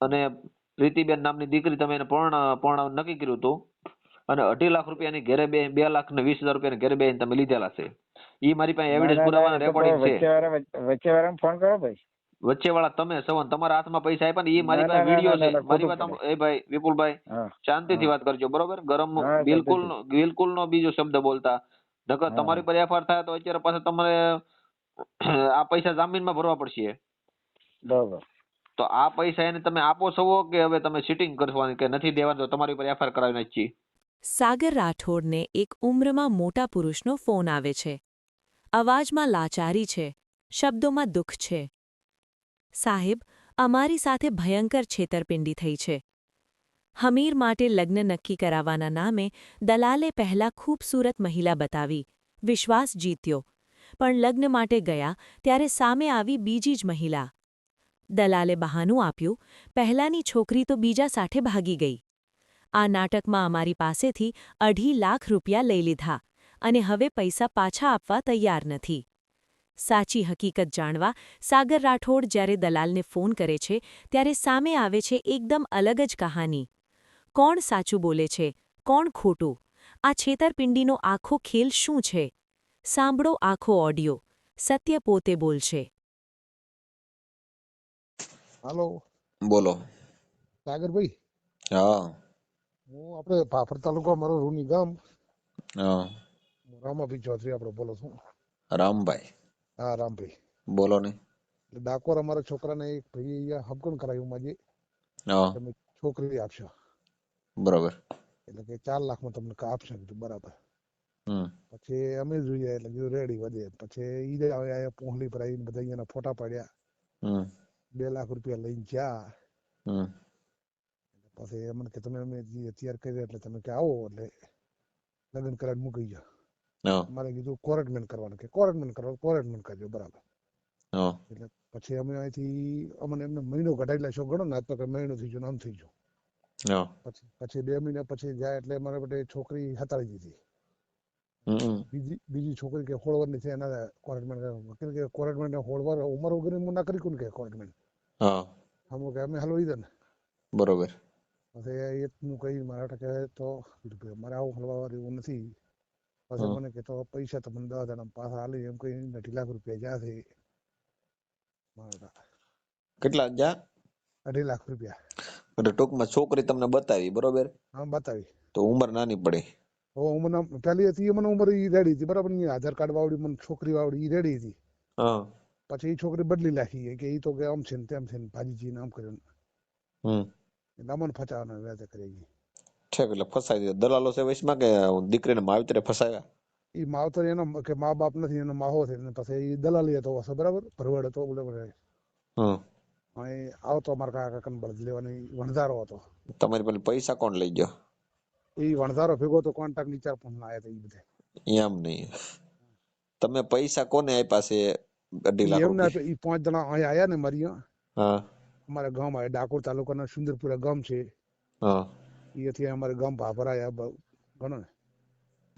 અને પ્રીતિબેન નામની દીકરી તમે એને પરણ પરણાવ નક્કી કર્યું હતું. અને અઢી લાખ રૂપિયાની ઘેરે બે બે લાખ ને વીસ હજાર રૂપિયાની ઘેરે બે તમે લીધેલા છે. ઈ મારી પાસે એવિડન્સ પુરાવાના રેકોર્ડિંગ છે. વચ્ચે વાળા ફોન કરો ભાઈ. વચ્ચે વાળા તમે સવન તમારા હાથમાં પૈસા આપ્યા ને એ મારી પાસે વીડિયો છે. મારી વાત એ ભાઈ વિપુલભાઈ શાંતિથી વાત કરજો બરોબર? ગરમ બિલકુલ બિલકુલ નો બીજો શબ્દ બોલતા. નકર તમારી પર એફઆર થાય તો અત્યારે પાછા તમારે આ પૈસા જામીનમાં ભરવા પડશે. બરોબર. તો આ પૈસા એને તમે આપો છો કે હવે તમે સિટિંગ કરવાની કે નથી દેવાનું તમારી ઉપર એફઆઈઆર કરાવી નાખી સાગર રાઠોડને એક ઉમ્રમાં મોટા પુરુષનો ફોન આવે છે. અવાજમાં લાચારી છે, શબ્દોમાં દુઃખ છે. સાહેબ, અમારી સાથે ભયંકર છેતરપિંડી થઈ છે. હમીર માટે લગ્ન નક્કી કરાવવાના નામે દલાલે પહેલા ખૂબસૂરત મહિલા બતાવી, વિશ્વાસ જીત્યો. પણ લગ્ન માટે ગયા, ત્યારે સામે આવી બીજી જ મહિલા દલાલે બહાનું આપ્યું, પહેલાની છોકરી તો બીજા સાથે ભાગી ગઈ. આ નાટકમાં અમારી પાસેથી અઢી લાખ રૂપિયા લઈ લીધા અને હવે પૈસા પાછા આપવા તૈયાર નથી. સાચી હકીકત જાણવા સાગર રાઠોડ જ્યારે દલાલને ફોન કરે છે, ત્યારે સામે આવે છે એકદમ અલગ જ કહાની. કોણ સાચું બોલે છે? કોણ ખોટું? આ છેતરપિંડીનો આખો ખેલ શું છે? સાંભળો આખો ઓડિયો. સત્ય પોતે બોલશે. હાલો. બોલો. સાગરભાઈ હા. હું આપણે ફાફર તાલુકા મારું રૂની ગામ હા. રામાભી ચૌધરી આપણે બોલો છું. રામભાઈ. હા રામભાઈ. બોલો ને. ડાકોર અમારા છોકરાને એક ભાઈ અહીંયા હબકણ કરાવ્યું માજે. હા. તમે છોકરી આપશો. બરાબર. એટલે કે ચાર લાખમાં તમને કા આપશે કીધું બરાબર. પછી અમે જોઈએ એટલે કીધું રેડી વધે પછી ઈ જ આવે પોહલી પર આવીને બધા અહીંયાના ફોટા પાડ્યા. બે લાખ રૂપિયા લઈને ગયા પછી મને કે તમે અમે તૈયાર કર્યા એટલે તમે કે આવો એટલે લગ્ન કરાવી મૂકી જાઓ મારે કીધું કોરેટમેન્ટ કરવાનું કે કોરેટમેન્ટ કરવાનું કોરેટમેન્ટ કરજો બરાબર એટલે પછી અમે અહીંથી અમને એમને મહિનો કઢાવી લેશો ગણો ને તો કે મહિનો થઈ ગયો ને આમ થઈ ગયો પછી પછી બે મહિના પછી જાય એટલે મારા માટે છોકરી હતાડી દીધી બીજી બીજી છોકરી કે હોળવરની છે એના કોરેટમેન્ટ વકીલ કે કોરેટમેન્ટ હોળ ઉમર વગર ના કરી કોણ કે કોરેટમેન્ટ હા. હમ કે હલવાઈ દે ને. બરોબર. પછી એટલું કહી મારા ટકે તો મારે આવું હલવા એવું નથી. પછી હમ. મને કે તો પૈસા દસ હજાર પાછા હાલી એમ કહી અઢી લાખ રૂપિયા જ્યાં છે મારા કેટલા જા અઢી લાખ રૂપિયા. એટલે ટૂંકમાં છોકરી તમને બતાવી બરોબર? હા બતાવી. તો ઉંમર નાની પડે. હવે હું મને પહેલી હતી મને ઉંમર ઈ રેડી હતી બરાબર? આધાર કાર્ડ વાવડી મને છોકરી વાવડી ઈ રેડી હતી. હા. પછી એ છોકરી બદલી નાખી કે એ તો કે આમ છે ને તેમ છે ને ભાજીજી ને આમ કર્યું એટલે અમને ફચાવાના વ્યાજે કરી ગઈ. ઠેક એટલે ફસાઈ દીધા દલાલો છે વયસમાં કે દીકરીને માવતરે ફસાવ્યા એ માવતર એનો કે મા બાપ નથી એનો માહો છે. ને પછી એ દલાલી હતો હશે બરાબર? ભરવાડ હતો બોલે હમ. અહીં આવતો અમારા કાકા કાકાને બળદ લેવાની વણધારો હતો. તમારી પાસે પૈસા કોણ લઈ ગયો? એ વણધારો ભેગો તો કોન્ટ્રાક્ટની ચાર પણ આવ્યા હતા એ બધા. એમ નહીં. તમે પૈસા કોને આપ્યા છે? અઢી લાખ રૂપિયા. આપે- ઈ પાંચ જણા અહીંયા આયા ને મારી હા. અમારા ગામ આવ્યા ડાકોર તાલુકાના સુંદરપુરા ગામ છે. હા. ઈ થી અમારે ગામ ભાભર આયા ગણો ને.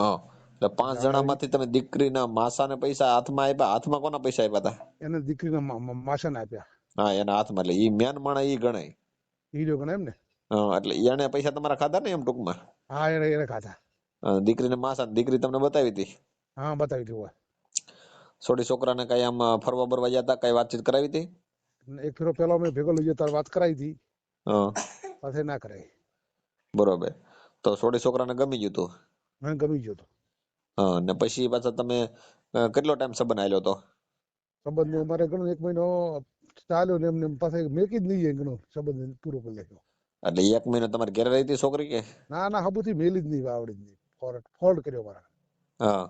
હા. એટલે પાંચ જણામાંથી તમે દીકરીના માસાને પૈસા હાથમાં આપ્યા હાથમાં કોના પૈસા આપ્યા હતા એને દીકરીના માસાને આપ્યા. હા એના હાથમાં. એટલે ઈ મેન માણા ઈ ગણાય. ઈ જો ગણાય એમ ને? હા એટલે એને પૈસા તમારા ખાધા ને એમ ટૂંકમાં? હા એને એને ખાધા. દીકરીને માસા દીકરી તમને બતાવી હતી? હા બતાવી દીધું છોડી છોકરાને કઈ આમ ફરવા બરવા ગયા હતા કઈ વાતચીત કરાવી હતી એક ફેરો પેલો મેં ભેગો લઈ જતા વાત કરાવી હતી હા. પાછી ના કરાય. બરોબર. તો સોડી છોકરાને ગમી ગયું તું? મને ગમી ગયું તું. હા ને પછી પાછા તમે કેટલો ટાઈમ સંબંધ આલ્યો તો? સંબંધ અમારે ઘણો એક મહિનો ચાલ્યો ને એમને એમ પાછા મેકી જ નહીં ઘણો સંબંધ પૂરો કરી નાખ્યો. એટલે એક મહિનો તમારે ઘેર રહી હતી છોકરી કે? ના ના હબુથી મેલી જ નહીં આવડી જ નહીં. ફોલ્ડ કર્યો મારા હા.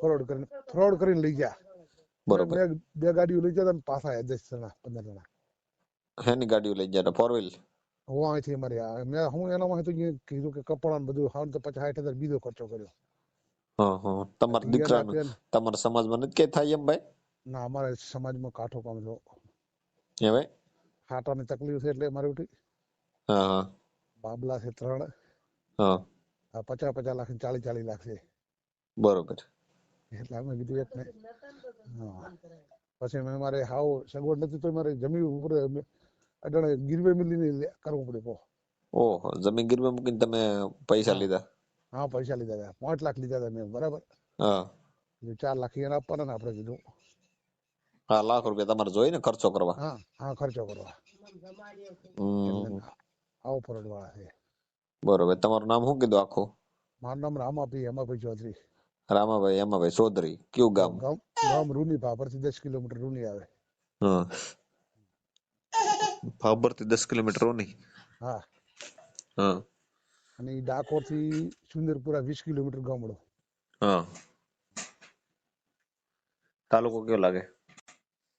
ફોરવર્ડ કરીને ફ્રોડ કરીને લઈ ગયા. બરોબર. બે ગાડીઓ લઈ ગયા પાછા આવ્યા દસ જણા પંદર જણા. હેની ગાડીઓ લઈ ગયા ફોર વ્હીલ હું અહીંથી અમારે મેં હું એના માં તો કીધું કે કપડાં બધું હાલ તો પચાસ સાઠ હજાર બીજો ખર્ચો કર્યો. હા તમારા દીકરાનું એના તમારા સમાજમાં નથી કે થાય એમ ભાઈ? ના અમારે સમાજમાં કાઠો કામ એ ભાઈ હાટાની તકલીફ છે એટલે મારે ઉઠી. હા બાબલા છે ત્રણ. હા. પચાસ પચાસ લાખ ચાલીસ ચાલીસ લાખ છે. બરોબર. એટલે અમે કીધું એક ને પછી મેં મારે હાવ સગવડ નથી તો મારે જમીન ઉપર અટાણે ગીરવે મિલીને કરવું પડે ઓહો જમીન ગીરવે મૂકીને તમે પૈસા લીધા? હા પૈસા લીધા હતા. પાંચ લાખ લીધા હતા મેં બરાબર. હા. ચાર લાખ એને આપવાના ને આપણે કીધું. હા લાખ રૂપિયા તમારે જોઈને ખર્ચો કરવા. હા હા ખર્ચો કરવા. આવો વાળા છે. બરોબર. તમારું નામ શું કીધું આખું? મારું નામ રામાપી હેમાભાઈ ચૌધરી. રામાભાઈ હેમાભાઈ ચૌધરી કયું ગામ ગામ ગામ રૂની ભાભરથી દસ કિલોમીટર રૂની આવે હા ભાભરથી દસ કિલોમીટર નહીં હા હા અને ઈ ડાકોરથી સુંદરપુરા વીસ કિલોમીટર ગામડો હા તાલુકો કયો લાગે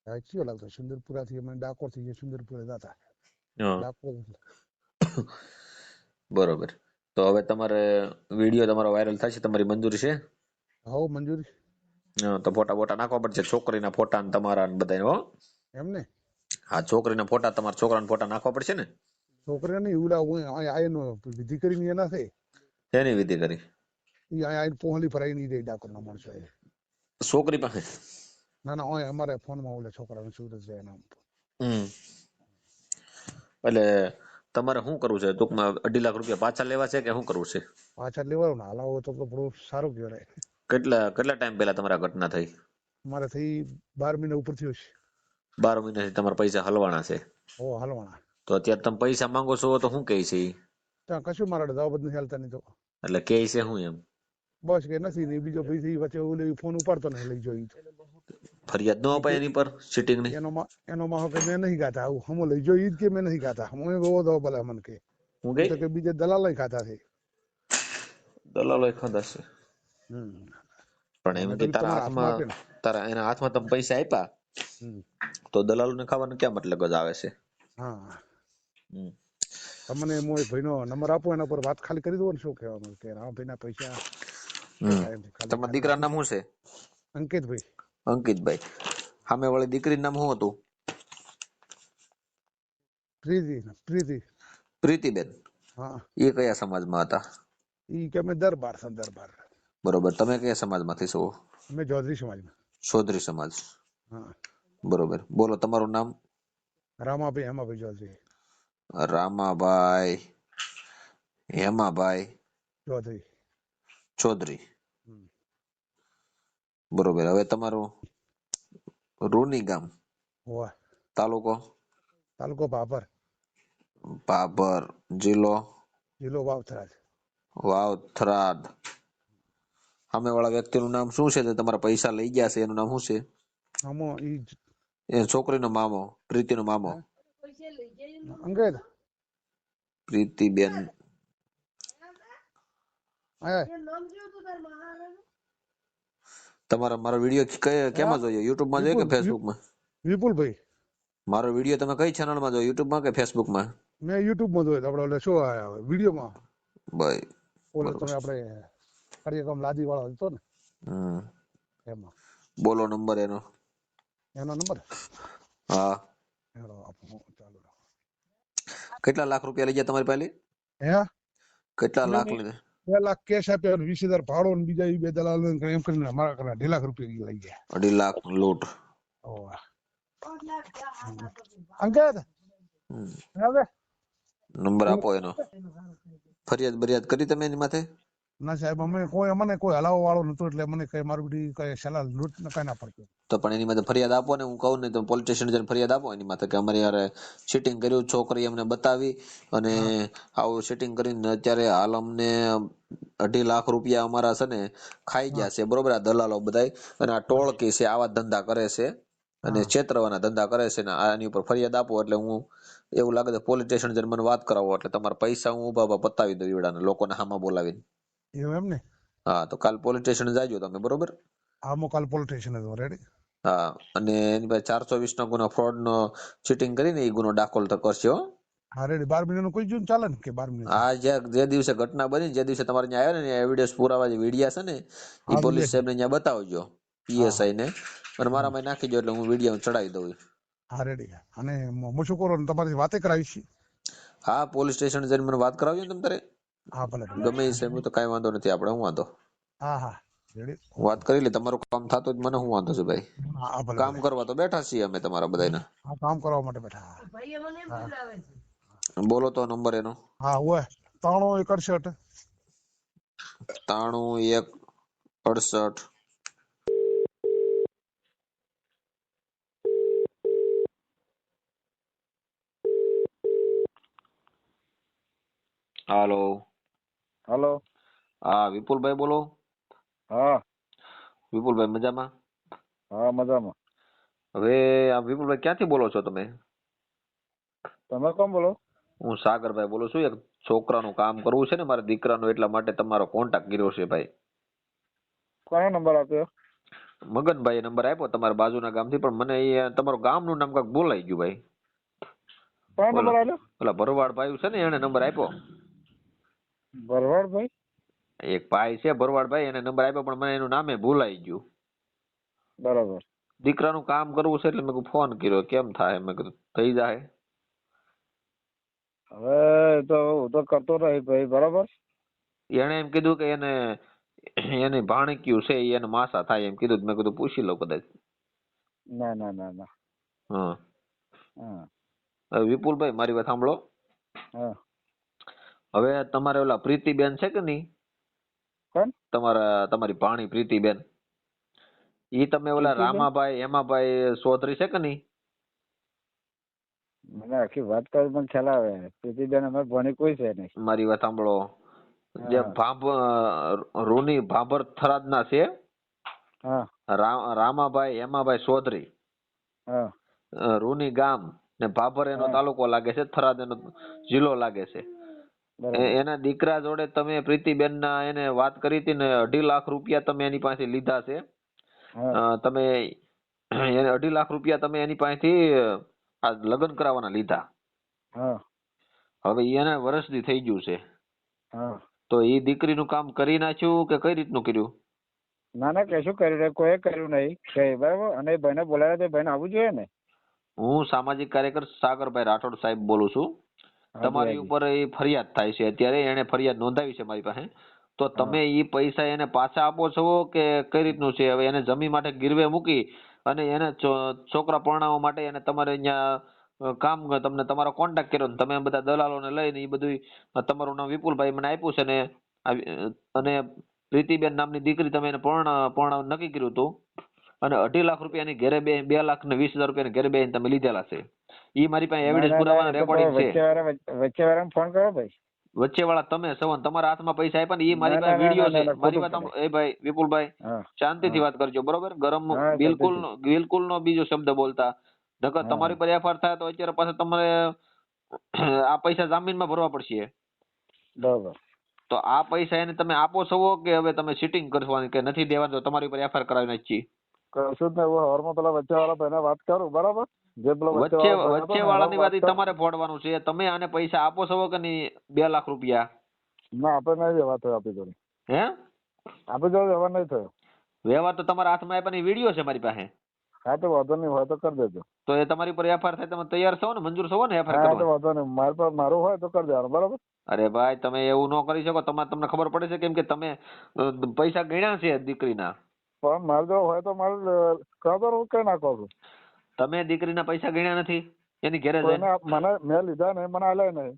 હા કયો લાગતો સુંદરપુરા થી અમે ડાકોરથી જે સુંદરપુરા જતા હા ડાકોર બરોબર તો હવે તમારે વીડિયો તમારો વાયરલ થશે તમારી મંજૂરી છે હો મંજૂરી. તો ફોટા ફોટા નાખવા પડશે. છોકરીના ફોટા ને તમારા ને બધા હો. એમ ને? હા છોકરીના ફોટા તમારા છોકરાના ફોટા નાખવા પડશે ને? છોકરા નહીં ઓલા હું આ વિધિ કરીને એના છે? એની વિધિ કરી? ઈ આ પોહલી ફરાઈ નહીં દે ડાકોર ના માણસો છોકરી પાસે? ના ના હોય અમારે ફોનમાં ઓલા છોકરા સુરત છે એના હમ. એટલે તમારે શું કરવું છે? ટૂંકમાં અઢી લાખ રૂપિયા પાછા લેવા છે કે શું કરવું છે? પાછા લેવાનું? હાલાવો તો થોડું સારું કહેવાય. કેટલા કેટલા ટાઈમ પહેલા તમારા ઘટના થઈ? મારે થઈ બાર મહિના ઉપર થયો છે. બાર મહિનાથી તમારા પૈસા હલવાના છે? ઓ હાલવાના. તો અત્યારે તમે પૈસા માંગો છો તો શું કહે છે? કશું મારા જ નથી હાલતા નહીં તો. એટલે કહે છે હું એમ? બસ કે નથી ને બીજો ભાઈ થી વચ્ચે ઓલે ફોન ઉપાડતો નહીં લઈ જોઈ ફરિયાદ ન અપાય એની પર સિટિંગની? એનો એનો કે મેં નહીં ખાતા આવું. હમો લઈ જોઈ કે મેં નહીં ખાતા હું બહુ દો ભલા મન કે. હું કે? બીજે દલાલ ખાતા છે. દલાલો ખાતા છે. હમ. પણ એમ કે તારા હાથમાં તારા એના હાથમાં તમે પૈસા આપ્યા તો દલાલો ને ખાવાનો ક્યાં મતલબ જ આવે છે? હા. તમને હું એક ભાઈનો નંબર આપો એના પર વાત ખાલી કરી દો ને શું કહેવાનું. કે રામ ભાઈના પૈસા તમારા દીકરાનું નામ શું છે? અંકિતભાઈ. અંકિતભાઈ. સામે વાળી દીકરીનું નામ શું હતું? પ્રીતિ પ્રીતિ. પ્રીતિબેન. હા. એ કયા સમાજમાં હતા? ઈ કે અમે દરબાર છે દરબાર બરોબર. તમે કયા સમાજમાંથી છો? અમે ચૌધરી સમાજમાં. ચૌધરી સમાજ. હા. બરોબર. બોલો તમારું નામ? રામાભાઈ હેમાભાઈ ચૌધરી રામાભાઈ. હેમાભાઈ. ચૌધરી ચૌધરી. હમ. બરોબર. હવે તમારું રૂની ગામ? હોવા. તાલુકો? તાલુકો ભાભર. ભાભર જિલ્લો? જિલ્લો વાવથરાજ વાવથરાદ. સામે વાળા વ્યક્તિનું નામ શું છે? તમારા પૈસા લઈ ગયા છે એનું નામ શું છે? મામો ઈ એ છોકરીનો મામો પ્રીતિનો મામો. અંગેદ. પ્રીતિબેન. તમારા મારો વીડિયો કેમાં જોયો? યુટ્યુબમાં જોયો કે ફેસબુકમાં વિપુલભાઈ. મારો વીડિયો તમે કઈ ચેનલમાં જોયો? યુટ્યુબમાં કે ફેસબુકમાં મેં યુટ્યુબમાં જોયો આપણે ઓલે શું આ વિડીયોમાં. ભાઈ ઓલે તમે આપણે કાર્યક્રમ લાદી વાળો હતો ને. હમ એમાં. બોલો નંબર એનો. એનો નંબર? હા. હેડો આપો ચાલુ રાખો. કેટલા લાખ રૂપિયા લઈ ગયા તમારી પહેલી હે? કેટલા નહીં, લાખ નહીં. લીધા? બે લાખ કેશ આપ્યા અને વીસ હજાર ભાડો ને બીજા ઈ બે દલાલ ને એમ કરીને અમારા કને અઢી લાખ રૂપિયા લઈ ગયા. અઢી લાખ લૂંટ. ઓવા. અંકિત? હમ. હવે? નંબર આપો એનો. ફરિયાદ બરિયાદ કરી તમે એની માથે? ના સાહેબ અમે કોઈ અમને કોઈ હલાવો વાળો નતો એટલે મને કઈ મારું બધી કઈ સલાહ લૂંટ ને કઈ ના પડતી. તો પણ એની માટે ફરિયાદ આપો ને હું કહું ને તો પોલીસ સ્ટેશન જઈને ફરિયાદ આપો એની માટે કે અમારે યાર શીટિંગ કર્યું છોકરી અમને બતાવી અને આવું શીટિંગ કરીને અત્યારે હાલ અમને અઢી લાખ રૂપિયા અમારા છે ને ખાઈ ગયા છે બરોબર? આ દલાલો બધા અને આ ટોળકી છે આવા ધંધા કરે છે અને. છેતરવાના ધંધા કરે છે ને આની ઉપર ફરિયાદ આપો એટલે હું એવું લાગે પોલીસ સ્ટેશન જઈને મને વાત કરાવો એટલે તમારા પૈસા હું ઊભા ઊભા પતાવી દઉં ઈવડાને લોકોને હામાં બોલાવીને. એવું એમ ને? હા તો કાલ પોલીસ સ્ટેશન જાજો તમે બરોબર? હા મો કાલ પોલીસ સ્ટેશન જ રેડી હા અને એની પાસે ચારસો વીસ નો ગુનો ફ્રોડ નો ચીટિંગ કરીને એ ગુનો દાખલ તો કરશે હો. હા રેડી બાર મહિનાનું કોઈ જોયું ચાલે ને કે બાર મહિના આ જે જે દિવસે ઘટના બની જે દિવસે તમારે ત્યાં આવ્યા ને એવિડન્સ પુરાવા જે વિડિયા છે ને એ હા, પોલીસ સાહેબ ને ત્યાં બતાવજો પીએસઆઈ ને. અને મારામાં નાખી દો એટલે હું વીડિયો ચડાવી દઉં. હા રેડી અને હું શું તમારી વાતે કરાવીશ હા પોલીસ સ્ટેશન જઈને મને વાત કરાવજો ને તમે તારે. હા ભલે. ગમે એ સાહેબ તો કાંઈ વાંધો નથી. આપણે હું વાંધો? હા હા. વાત કરી લે. તમારું કામ થતું જ મને હું વાંધો છે ભાઈ? કામ કરવા તો બેઠા છીએ અમે તમારા બધાને કામ કરવા માટે બેઠા. બોલો તો નંબર એનો. હા ઓય. ત્રાણું એક અડસઠ ત્રાણું એક અડસઠ. હાલો. હલો. હા વિપુલભાઈ બોલો. હા. વિપુલભાઈ મજામાં? હા મજામાં. હવે આ વિપુલભાઈ ક્યાંથી બોલો છો તમે? તમે કોણ બોલો? હું સાગરભાઈ બોલું છું. એક છોકરાનું કામ કરવું છે ને મારા દીકરાનું એટલા માટે તમારો કોન્ટેક્ટ કર્યો છે ભાઈ. કોનો નંબર આપ્યો? મગનભાઈ નંબર આપ્યો તમારા બાજુના ગામથી પણ મને એ તમારું ગામનું નામ કાંઈક બોલાઈ ગયું ભાઈ. કોનો. નંબર આપ્યો? ભરવાડ ભાઈ છે ને એને નંબર આપ્યો. ભરવાડભાઈ? એક ભાઈ છે ભરવાડભાઈ એને નંબર આપ્યો પણ મને એનું નામે ભૂલાઈ ગયું. બરાબર. દીકરાનું કામ કરવું છે એટલે મેં ફોન કર્યો કેમ થાય? મેં કીધું થઈ જાય. હવે તો હું તો કરતો રહી ભાઈ બરાબર? એને એમ કીધું કે એને એની ભાણકીયું છે એને માસા થાય એમ કીધું મેં કીધું પૂછી લઉં કદાચ. ના ના ના ના. હા. વિપુલભાઈ મારી વાત સાંભળો. હા. હવે તમારે ઓલા પ્રીતિબેન છે કે નહીં? કોણ? તમારા તમારી ભાણી પ્રીતિબેન. ઈ તમે ઓલા રામાભાઈ હેમાભાઈ ચૌધરી છે કે નહીં? મને આખી વાત કરી પણ ખ્યાલ આવે પ્રીતિબેન અમે ભણી કોઈ છે નહીં. મારી વાત સાંભળો. જે. ભાભ રૂની ભાભર થરાદના છે? રામાભાઈ હેમાભાઈ ચૌધરી રૂની ગામ ને ભાભર એનો તાલુકો લાગે છે થરાદ એનો જિલ્લો લાગે છે. એના દીકરા જોડે તમે પ્રીતિબેન ના એને વાત કરી હતી ને અઢી લાખ રૂપિયા તમે એની પાસે લીધા છે. તમે એને અઢી લાખ રૂપિયા તમે એની પાસેથી આ લગ્ન કરાવવાના લીધા. હવે એને વર્ષથી થઈ ગયું છે. હા. તો એ દીકરીનું કામ કરી નાખ્યું કે કઈ રીતનું કર્યું? ના ના કશું કર્યું કોઈ કર્યું નહીં. કઈ બરાબર? અને ભાઈ ભાઈને બોલાવ્યા તો ભાઈને આવવું જોઈએ ને? હું સામાજિક કાર્યકર સાગરભાઈ રાઠોડ સાહેબ બોલું છું. તમારી ઉપર એ ફરિયાદ થાય છે. અત્યારે એને ફરિયાદ નોંધાવી છે મારી પાસે. તો તમે એ પૈસા એને પાછા આપો છો કે કઈ રીતનું છે? હવે એને જમીન માટે ગીરવે મૂકી અને એને છોકરા પરણાવવા માટે એને તમારે અહીંયા કામ તમને તમારો કોન્ટેક્ટ કર્યો ને તમે બધા દલાલોને લઈને એ બધું તમારું નામ વિપુલભાઈ મને આપ્યું છે ને અને પ્રીતિબેન નામની દીકરી તમે એને પરણા પરણાવ નક્કી કર્યું હતું. અને અઢી લાખ રૂપિયાની ઘરે બે બે લાખ ને વીસ હજાર રૂપિયાની ઘેરે બે તમે લીધેલા છે. ઈ મારી પાસે એવિડન્સ પુરાવાના રેકોર્ડિંગ છે. વચ્ચે વાળા ફોન કરો ભાઈ. વચ્ચે વાળા તમે સવન તમારા હાથમાં પૈસા આપ્યા ને ઈ મારી પાસે વીડિયો છે. મારી વાત એ ભાઈ વિપુલભાઈ શાંતિથી વાત કરજો બરોબર? ગરમ બિલકુલ બિલકુલ નો બીજો શબ્દ બોલતા. નકર તમારી પર એફઆર થાય તો અત્યારે પાછા તમારે આ પૈસા જામીનમાં ભરવા પડશે. બરોબર. તો આ પૈસા એને તમે આપો છો કે હવે તમે સિટિંગ કરવાની કે નથી દેવાનું તમારી પર એફઆર કરાવી નાખી કશું જ નહીં હું પેલા વચ્ચે વાળા ભાઈને વાત કરું બરાબર? વચ્ચે વાળો ભાઈ હતો ને, વચ્ચે વાળાની વાત તમારે ફોડવાનું છે. તમે આને પૈસા આપો છો કે નહીં? બે લાખ રૂપિયા. ના આપણે નહીં વ્યવહાર થયો આપી જોડે હે? આપી જોડે વ્યવહાર નહીં થયો. વ્યવહાર તો તમારા હાથમાં આપ્યાની વીડિયો છે મારી પાસે. હા તો વાંધો નહીં હોય તો કરી દેજો. તો એ તમારી પર એફઆર થાય તમે તૈયાર છો ને? મંજૂર છો ને એફઆર હા તો વાંધો નહીં. મારી પર મારું હોય તો કરી દેવાનું બરાબર? અરે ભાઈ તમે એવું ન કરી શકો. તમારે તમને ખબર પડે છે કેમ કે તમે પૈસા ગણ્યા છે દીકરીના. પણ મારે જો હોય તો મારે ખબર હું કઈ નાખો છું તમે દીકરીના પૈસા ગણ્યા નથી? એની ઘેરે મને મેં લીધા નહીં મને આલે નહીં.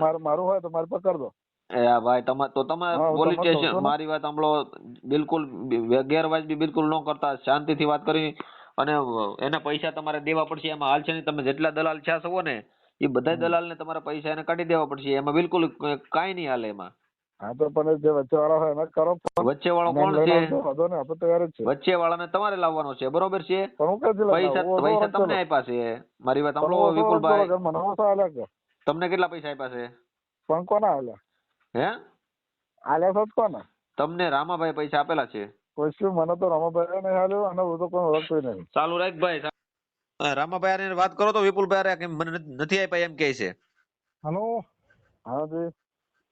મારું- હોય તો મારી પર કરી દો. એ ભાઈ તમે તો તમે પોલીસ સ્ટેશન મારી વાત સાંભળો. બિલકુલ બી- ગેરવાજબી બિલકુલ ન કરતા. શાંતિથી વાત કરી. અને એના પૈસા તમારે દેવા પડશે. એમાં હાલ છે નહીં તમે જેટલા દલાલ છાશો ને એ બધા દલાલને તમારા પૈસા એને કાઢી દેવા પડશે. એમાં બિલકુલ કાંઈ નહીં હાલે એમાં. હા તો પણ જે વચ્ચે વાળા હોય એને કરો વચ્ચે વાળો કોણ છે? વાંધો ને આપણે તૈયાર જ છે. વચ્ચે વાળાને તમારે લાવવાનો છે બરોબર છે? પણ હું લઈને પૈસા પૈસા તમને આપ્યા છે. મારી વાત સાંભળો વિપુલભાઈ. મને ઓછો આલ્યા કે તમને કેટલા પૈસા આપ્યા છે? પણ કોના આલ્યા? હે? આલ્યા તો કોના? તમને રામાભાઈ પૈસા આપેલા છે. કોઈ શું મને તો રામાભાઈ નહીં આલ્યો અને હું તો કોઈ ઓળખતો નહીં. ચાલુ રાખ ભાઈ રામાભાઈ વાત કરો તો વિપુલભાઈ મને નથી- આપ્યા એમ કહે છે. હલો? હા જી.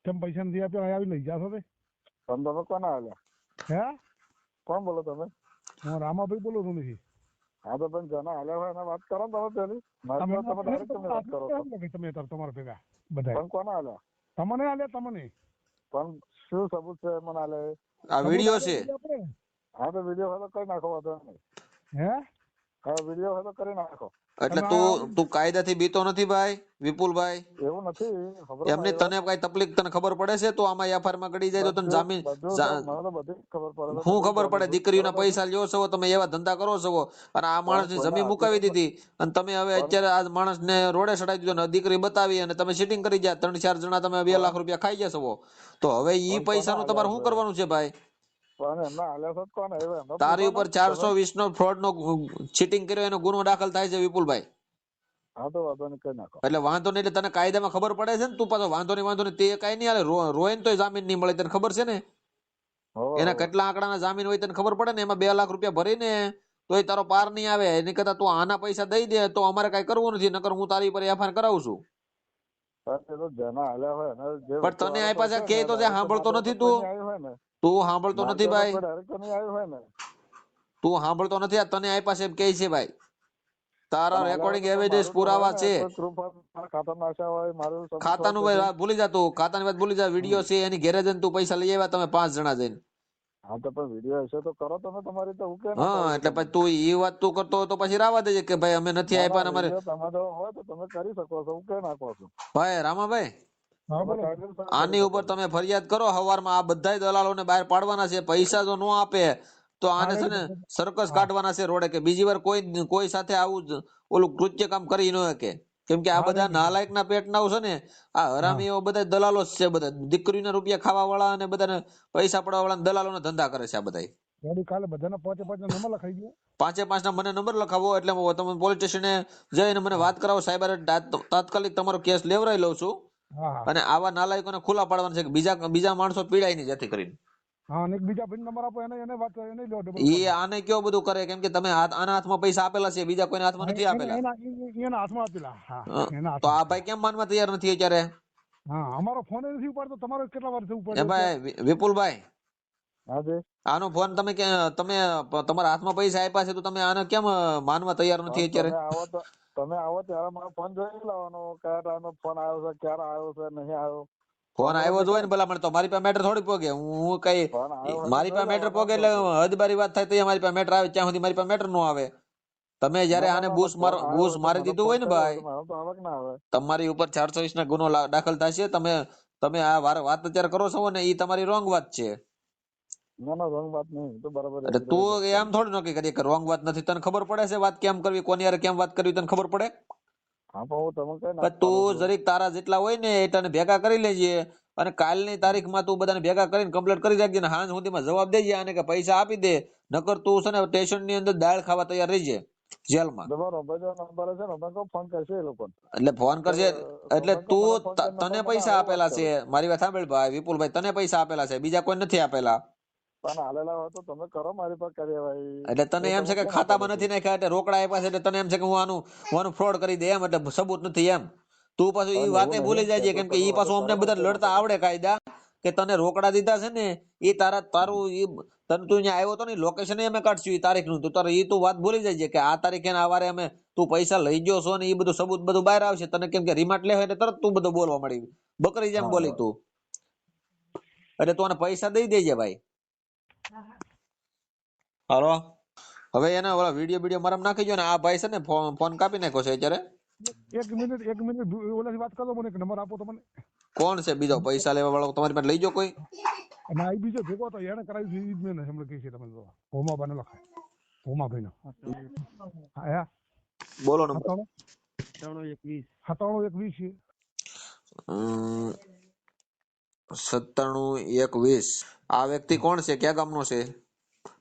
કેમ પૈસા નથી આપ્યો? અહીં આવી લઈ જાશો તે? પણ તમે કોને આલ્યા હે? કોણ બોલો તમે? હું રામાભાઈ બોલું છું નથી. હા તો પણ જના આલ્યા હોય એને વાત કરો તમે પેલી. તમે તમે વાત કરો તમે તમારા ભેગા બધા પણ કોને હાલ્યા તમને આલે તમને? પણ શું સબૂત છે મને હાલે? આ વીડિયો છે. હા તો વીડિયો હોય તો કરી નાખો વાંધો નહીં. હે? હા વીડિયો હોય તો કરી નાખો. એટલે તું તું કાયદાથી બીતો નથી ભાઈ વિપુલભાઈ. એવું નથી ખબર એમની તને કઈ તકલીફ તને ખબર પડે છે તો આમાં એફઆઈઆરમાં ગડી જાય તો તને જામીન જ ખબર પડે દીકરીઓના પૈસા લ્યો છો તમે એવા ધંધા કરો છો. અને આ માણસની જમીન મુકાવી દીધી અને તમે હવે અત્યારે આ માણસને રોડે ચડાવી દીધો ને દીકરી બતાવી અને તમે સીટિંગ કરી ગયા ત્રણ ચાર જણા તમે બે લાખ રૂપિયા ખાઈ જશો તો હવે ઈ પૈસાનું તમારે શું કરવાનું છે ભાઈ? તારી ઉપર ચારસો વીસ નો ફ્રોડ નો ચીટિંગ કર્યો એનો ગુનો દાખલ થાય છે વિપુલભાઈ. હા તો વાંધો નહીં કરી નાખો. એટલે વાંધો નહીં એટલે તને કાયદામાં ખબર પડે છે ને? તું પાછો વાંધો નહીં વાંધો નહીં તે કઈ નહીં હાલે. રો- રોય ને જામીન નહીં મળે તને ખબર છે ને? એના. કેટલા આંકડાના જામીન હોય તને ખબર પડે ને? એમાં બે લાખ રૂપિયા ભરીને તોય તારો પાર નહીં આવે. એની કરતા તું આના પૈસા દઈ દે તો અમારે કઈ કરવું નથી નકર હું તારી પર એફઆઈઆર કરાવું છું. પણ એ તો તને આપ્યા છે કે તો સાંભળતો નથી તો. તું? સાંભળતો નથી ભાઈ. તો સાંભળતો નથી આ તને આપ્યા છે એમ કે છે ભાઈ. તારા રેકોર્ડિંગ એવિડન્સ પુરાવા છે. ખાતાનું ભાઈ ભૂલી જા તું. ખાતાની વાત ભૂલી જા. વીડિયો છે એની ઘેરે જઈને તું પૈસા લઈ આવ્યા તમે પાંચ જણા જઈને. હા તો પણ વીડિયો હશે તો કરો તમે તમારી તો ઉકેલ હા એટલે પછી તું ઈ વાત તું કરતો તો પછી રાવા દેજે કે ભાઈ અમે નથી આપ્યા અમારે. તમે તો હોય તો તમે કરી શકો છો હું કેમ નાખો છો? ભાઈ રામાભાઈ આની ઉપર તમે ફરિયાદ કરો હવારમાં આ દલાલો દલાલોને બહાર પાડવાના છે પૈસા જો ન આપે તો આને છે ને સરકસ કાઢવાના છે રોડે કે બીજી વાર કોઈ કોઈ સાથે આવું ઓલું કૃત્ય કામ કરી ન શકે. કેમ કે આ બધા બધા ના પેટ ના છે ને આ હરામી એવા બધા દલાલો જ છે બધા. દીકરીના રૂપિયા ખાવા વાળા અને બધાને પૈસા પડવા વાળા દલાલોના ધંધા કરે છે આ બધા ગાડી કાલે બધાના પાંચે પાંચ નંબર લખાઈ ગયો. પાંચે પાંચ ના મને નંબર લખાવો એટલે તમે પોલીસ સ્ટેશને જઈને મને વાત કરાવો સાહેબ તાત્કાલિક તમારો કેસ લેવરાઈ લઉં છું. અને આવા નાલાયકોને ખુલ્લા પાડવાના છે કે બીજા બીજા માણસો પીડાય નહીં જેથી કરીને. હા અને બીજા ભાઈ નંબર આપો એને એને વાત એને લો ડબલ ઈ આને કેવું બધું કરે? કેમ કે તમે આના હાથમાં પૈસા આપેલા છે બીજા કોઈના હાથમાં નથી આપેલા. એના એના હાથમાં આપેલા. હા હા, તો આ ભાઈ કેમ માનવા તૈયાર નથી અત્યારે? હા અમારો ફોન નથી ઉપાડતો તમારો કેટલા વાર એ ભાઈ વિપુલભાઈ. હા આનો ફોન તમે તમે તમારા હાથમાં પૈસા આપ્યા છે તો તમે આને કેમ માનવા તૈયાર નથી અત્યારે? તમે આવો ત્યારે મારો ફોન જોઈ લેવાનો કયા ટાઈમે ફોન આવ્યો છે ક્યારે આવ્યો છે નહીં આવ્યો. ફોન આવ્યો જ હોય ને ભલા મને તો મારી પાસે મેટર થોડી પોગે. હું કઈ મારી પાસે મેટર પોગે એટલે હદબારી વાત થાય તો મારી પાસે મેટર આવે. ત્યાં સુધી મારી પાસે મેટર નો આવે. તમે જયારે આને બુશ મારો બુશ માર દીધું હોય ને ભાઈ? તમારી ઉપર ચારસો વીસ ના ગુનો દાખલ થશે. તમે તમે આ વાર- વાત અત્યારે કરો છો ને એ તમારી રોંગ વાત છે. ના ના wrong વાત નહીં તો બરાબર એટલે તું એમ થોડી નક્કી કરી કે રોંગ વાત નથી તને ખબર પડે છે વાત કેમ કરવી કોની હારે કેમ વાત કરવી તને ખબર પડે? હા પણ હું તું જરીક તારા જેટલા હોય ને એ તને ભેગા કરી લેજે. અને કાલની તારીખમાં તું બધાને ભેગા કરીને કમ્પ્લીટ કરી રાખજે ને સાંજ સુધીમાં જવાબ દેજે અને કે પૈસા આપી દે. નકર તું છે ને સ્ટેશનની અંદર દાળ ખાવા તૈયાર રહીજે જેલમાં. તમારો ભાઈ નંબર છે ને ફોન કરશે એ લોકો એટલે ફોન કરશે એટલે તું તને પૈસા આપેલા છે. મારી વાત સાંભળ ભાઈ વિપુલભાઈ તને પૈસા આપેલા છે બીજા કોઈ નથી આપેલા. પણ હાલેલા હોય તો તમે કરો મારી પર કાર્યવાહી. એટલે તને એમ છે કે ખાતામાં નથી નાખ્યા એટલે રોકડા આપ્યા છે એટલે તને એમ છે કે હું આનું હું આનું ફ્રોડ કરી દે એમ એટલે સબૂત નથી એમ. તું પાછું એ વાતે ભૂલી જાય કેમ કે એ પાછું અમને બધા લડતા આવડે કાયદા કે તને રોકડા દીધા છે ને એ તારા તારું એ તને તું અહીંયા આવ્યો તો ને લોકેશન અમે કાઢશું એ તારીખનું તું તારે એ તું વાત ભૂલી જાય કે આ તારીખે ને આ વારે અમે તું પૈસા લઈ ગયો છો ને એ બધું સબૂત બધું બહાર આવશે. તને કેમ કે રિમાટ લે એટલે તરત તું બધું બોલવા મળી બકરી જેમ બોલી તું. એટલે તું આને પૈસા દઈ દેજે ભાઈ. હાલો. હવે એના ઓલા વીડિયો વીડિયો મારા નાખી ગયો ને આ ભાઈ છે ને ફોન કાપી નાખ્યો છે અત્યારે. એક મિનિટ એક મિનિટ ઓલાથી વાત કરો મને એક નંબર આપો તમને કોણ છે બીજો? પૈસા લેવા વાળો તમારી પાસે લઈ જો કોઈ? અને આ બીજો ભેગો તો એને કરાવી છે ઈ જ મેં હમણાં કહી છે તમે જો ભોમાબાને લખાય. ભોમાભાઈ નો. હા બોલો નંબર. સત્તાણું? એક વીસ છે સત્તાણું એક વીસ આ વ્યક્તિ કોણ છે? ક્યાં ગામનો છે?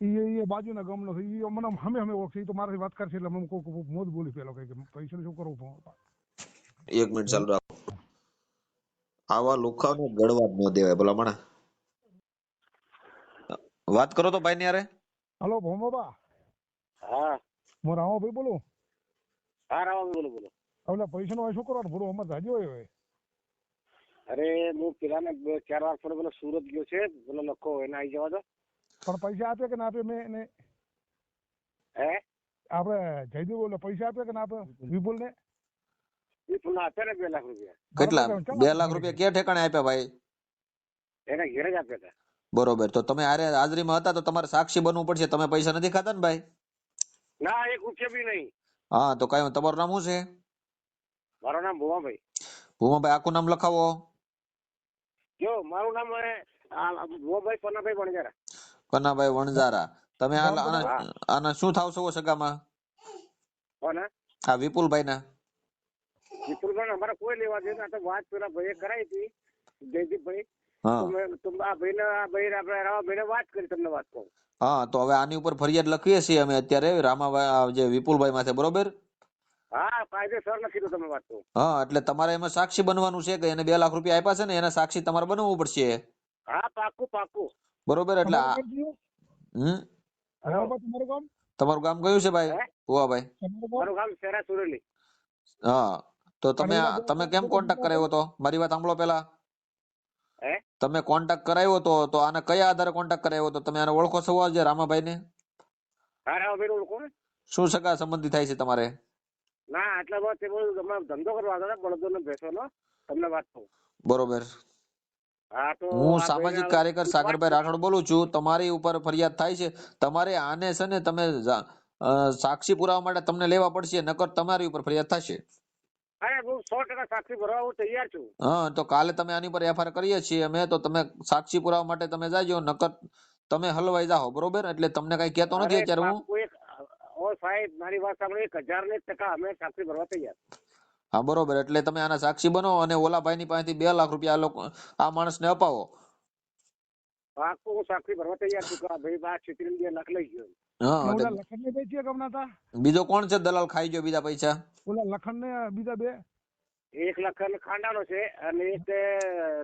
ઈ એ બાજુના ગામનો છે. એ મને હમે હમે ઓળખે તો મારાથી વાત કરશે એટલે હું કોઈ કોક મોજ બોલી પેલો કે પૈસા શું કરવું એક મિનિટ ચાલુ રાખો. આવા લુખાને ગળવા જ ન દેવાય. ભલા મને વાત કરો તો ભાઈ ની અરે હલો ભોમાબા હા. હું રામાભાઈ બોલું. હા રામાભાઈ બોલો બોલો. હવે પૈસા નો શું કરવાનું? ભૂરો અમારે જાજો હોય અરે હું પેલા ને ચાર વાર પડે પેલો સુરત ગયો છે પેલો લખો એને આવી જવા દો. પણ પૈસા આપે કે ના આપે મેં એને હે? આપણે જયદેવ બોલે પૈસા આપે કે ના આપે વિપુલ ને વિપુલ ના આપ્યા ને બે લાખ રૂપિયા. કેટલા? બે લાખ રૂપિયા ક્યાં ઠેકાણે આપ્યા ભાઈ? એને ઘેર જ આપ્યા હતા. બરોબર તો તમે આરે હાજરીમાં હતા તો તમારે સાક્ષી બનવું પડશે. તમે પૈસા નથી ખાતા ને ભાઈ? ના એક રૂપિયા બી નહીં. હા તો કઈ તમારું નામ શું છે? મારું નામ ભુમાભાઈ ભૂમાભાઈ આખું નામ લખાવો. જો મારું નામ હે, આ વણજારા પન્નાભાઈ વણજારા તમે આના શું થાવ છો સગામાં કોને? આ વિપુલભાઈ ના વિપુલભાઈ અમારે કોઈ લેવા દે તો વાત પેલા ભાઈએ કરાવી હતી. જયદીપભાઈ. હા. તો મેં આ ભાઈ આપણે રાવા ભાઈને વાત કરી તમને વાત કહું હા તો હવે આની ઉપર ફરિયાદ લખીએ છીએ અમે અત્યારે. રામાભાઈ જે વિપુલભાઈ માથે બરોબર? હા કાયદેસર દો તમે વાત કહું. હા એટલે તમારે એમાં સાક્ષી બનવાનું છે કે એને બે લાખ રૂપિયા આપ્યા છે ને એના સાક્ષી તમારે બનવું પડશે? હા પાકું પાકું. બરોબર એટલે તમારું ગામ કયું? હમ? તમારું ગામ તમારું ગામ? કયું છે ભાઈ? મારું ગામ શેરા સુરેલી. હા તો તમે તમે કેમ કોન્ટેક્ટ કરાવ્યો તો મારી વાત સાંભળો પેલા તમે કોન્ટેક્ટ કરાવ્યો તો તો આને કયા આધારે કોન્ટેક્ટ કરાવ્યો તો તમે આને ઓળખો છો જે રામાભાઈ ને. શું સગા સંબંધી થાય છે તમારે? ના આટલા બસ તે બધું ધંધો કરવા હતા બળદો ને ભેંસો નો તમને વાત કહું. બરોબર. હા તો હું સામાજિક કાર્યકર સાગરભાઈ રાઠોડ બોલું છું તમારી ઉપર ફરિયાદ થાય છે તમારે આને છે ને તમે સાક્ષી પુરાવા માટે તમને લેવા પડશે નકર તમારી ઉપર ફરિયાદ થશે. અરે હું સો ટકા સાક્ષી ભરવા હું તૈયાર છું. હા તો કાલે તમે આની પર એફઆઈઆર કરીએ છીએ અમે તો તમે સાક્ષી પુરાવા માટે તમે જાજો નકર તમે હલવાઈ જાઓ બરોબર? એટલે તમને કઈ કહેતો નથી અત્યારે હું. સાહેબ મારી વાત સાંભળો એક હજાર ને ટકા અમે સાક્ષી ભરવા તૈયાર. હા બરોબર. એટલે તમે આના સાક્ષી બનો અને ઓલા ભાઈની પાસેથી બે લાખ રૂપિયા આ લોકો આ માણસને અપાવો. પાકું હું સાક્ષી ભરવા તૈયાર છું કે આ ભાઈ બા છીતરીને બે લાખ લઈ ગયો. હા ઓલા એટલે લખનને બે છે ગમના હતા બીજો કોણ છે? દલાલ ખાઈ ગયો બીજા પૈસા. ઓલા લખનને બીજા બે? એક લાખ અને ખાંડાનો છે અને એક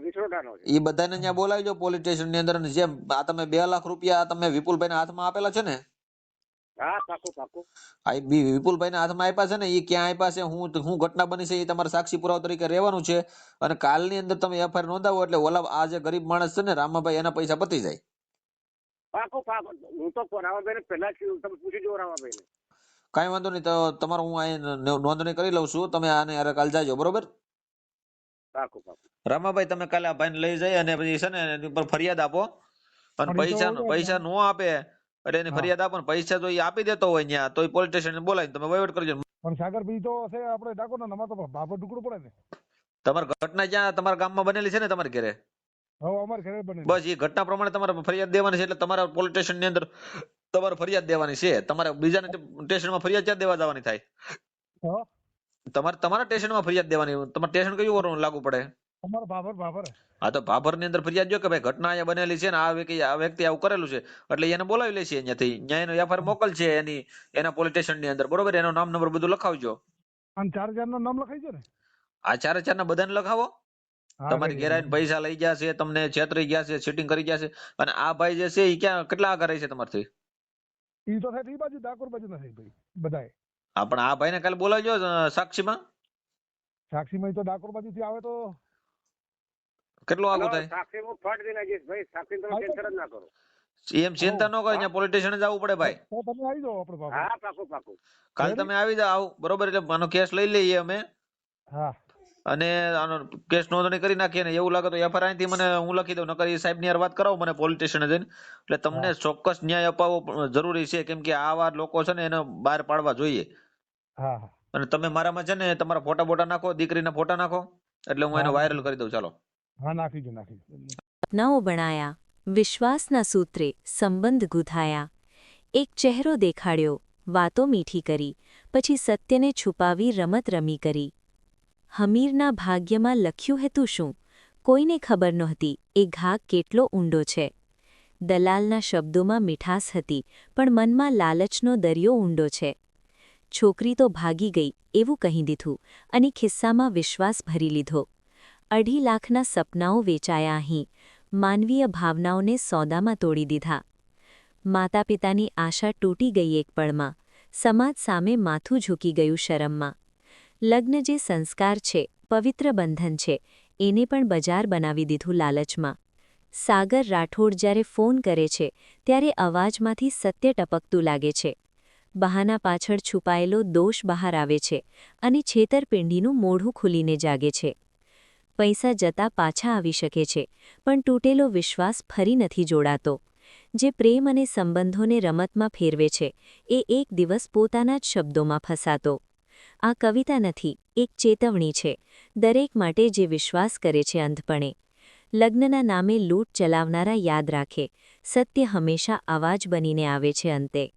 રીસોડાનો છે. એ બધાને ત્યાં બોલાવજો પોલીસ સ્ટેશનની અંદર જેમ આ તમે બે લાખ રૂપિયા તમે વિપુલભાઈ હાથમાં આપેલા છે ને હા પાકું પાકું. આ વિપુલભાઈ ના હાથમાં આપ્યા છે ને એ ક્યાં આપ્યા છે હું હું ઘટના બની છે એ તમારે સાક્ષી પુરાવા તરીકે રહેવાનું છે. અને કાલની અંદર તમે એફઆઈઆર નોંધાવો એટલે ઓલા આ જે ગરીબ માણસ છે ને રામાભાઈ એના પૈસા પતી જાય. પાકું પાકું. હું તો રાવાભાઈ પહેલા તમે પૂછી જુઓ રાવાભાઈ કાંઈ વાંધો નહીં તો તમારું હું અહીં નોંધણી કરી લઉં છું. તમે આને અરે કાલ જાજો બરોબર? રામાભાઈ તમે કાલે આ ભાઈને લઈ જઈ અને પછી છે ને એની ઉપર ફરિયાદ આપો. અને પૈસા પૈસા નો આપે. એટલે એની. ફરિયાદ આપો ને પૈસા જો એ આપી દેતો હોય ત્યાં તો એ પોલીસ સ્ટેશન બોલાવીને તમે વહીવટ કરજો પણ સાગરભાઈ તો છે આપણે ડાકોર ના અમારે તો ભાભો ટુકડો પડે ને. તમારી ઘટના જ્યાં તમારા ગામમાં બનેલી છે ને તમારે ઘરે? બસ એ ઘટના પ્રમાણે તમારે ફરિયાદ દેવાની છે એટલે તમારા પોલીસ સ્ટેશનની અંદર તમારે ફરિયાદ દેવાની છે. તમારે બીજાને સ્ટેશનમાં ફરિયાદ ક્યાં દેવા જવાની થાય? તમારે તમારા સ્ટેશનમાં ફરિયાદ દેવાની તમારે સ્ટેશન કયું લાગુ પડે? અમારે બાબર બાબર હા તો ભાભરની અંદર ફરિયાદ જો કે ભાઈ ઘટના અહીંયા બનેલી છે ને આ વ્યક્તિ આ વ્યક્તિ આવું કરેલું છે એટલે એને બોલાવી લેશે અહીંયાથી. ત્યાં એનો એફઆઈઆર મોકલ એની એના પોલીસ સ્ટેશનની અંદર બરોબર? એનો નામ નંબર બધું લખાવજો. અને ચાર હજારનું નામ લખાઈ છે ને? આ ચારે ચાર ના બધાને લખાવો. તમારી લખાઈ પૈસા લઈ ગયા છે તમને છેતરી ગયા છે ચીટિંગ કરી ગયા છે અને આ ભાઈ જે છે એ ક્યાં કેટલા આગળ રહે છે તમારથી? ઈ તો થાય એ બાજુ ડાકોર બાજુ ના ભાઈ બધાય. હા પણ આ ભાઈને કાલે બોલાવજો સાક્ષીમાં. સાક્ષીમાં તો ડાકોર બાજુ થી આવે તો કેટલું આગું થાય? સાક્ષી ફટ દઈને આવીશ. ભાઈ સાક્ષી તમે ટેન્શન જ ના કરો. એમ ચિંતા ન કરો અહીંયા પોલીસ સ્ટેશન જવું પડે ભાઈ. તમે આવી જાઓ આપણે હા પાકું પાકું. કાલ તમે આવી જાઓ બરોબર એટલે આનો કેસ લઈ લઈએ અમે. હા. અને આનો કેસ નોંધણી કરી નાખીએ ને એવું લાગે તો એફઆઈઆર અહીંથી મને હું લખી દઉં નકર એ સાહેબની વાત કરાવો મને પોલિટિશિયન જઈને. એટલે તમને ચોક્કસ ન્યાય અપાવવો જરૂરી છે કેમ કે આવા લોકો છે ને એને બહાર પાડવા જોઈએ. હા અને તમે મારામાં છે ને તમારા ફોટા બોટા નાખો દીકરીના ફોટા નાખો એટલે હું એને વાયરલ કરી દઉં. ચાલો. હા, નાખી દો નાખી દો. બણાયા વિશ્વાસના સૂત્રે સંબંધ ગુધાયા એક ચહેરો દેખાડ્યો, વાતો મીઠી કરી, પછી સત્યને છુપાવી રમત રમી કરી. હમીરના ભાગ્યમાં લખ્યું હતું શું? કોઈને ખબર નહોતી, એ ઘા કેટલો ઊંડો છે. દલાલના શબ્દોમાં મીઠાસ હતી, પણ મનમાં લાલચનો દરિયો ઊંડો છે. છોકરી તો ભાગી ગઈ, એવું કહી દીધું, અને ખિસ્સામાં વિશ્વાસ ભરી લીધો. અઢી લાખના સપનાઓ વેચાયા અહીં. માનવીય ભાવનાઓને સોદામાં તોડી દીધા. માતાપિતાની આશા તૂટી ગઈ એક પળમાં. સમાજ સામે માથું ઝૂકી ગયું શરમમાં. લગ્ન જે સંસ્કાર છે, પવિત્ર બંધન છે, એને પણ બજાર બનાવી દીધું લાલચમાં. સાગર રાઠોડ જ્યારે ફોન કરે છે, ત્યારે અવાજમાંથી સત્ય ટપકતું લાગે છે. બહાના પાછળ છુપાયેલો દોષ બહાર આવે છે અને છેતરપિંડીનું મોઢું ખુલીને જાગે છે. પૈસા જતા પાછા આવી શકે છે, પણ તૂટેલો વિશ્વાસ ફરી નથી જોડાતો. જે પ્રેમ અને સંબંધોને રમતમાં ફેરવે છે, એ એક દિવસ પોતાના જ શબ્દોમાં ફસાતો. આ કવિતા નથી, એક ચેતવણી છે, દરેક માટે જે વિશ્વાસ કરે છે અંધપણે. લગ્નના નામે લૂંટ ચલાવનારા યાદ રાખે, સત્ય હંમેશા અવાજ બનીને આવે છે અંતે.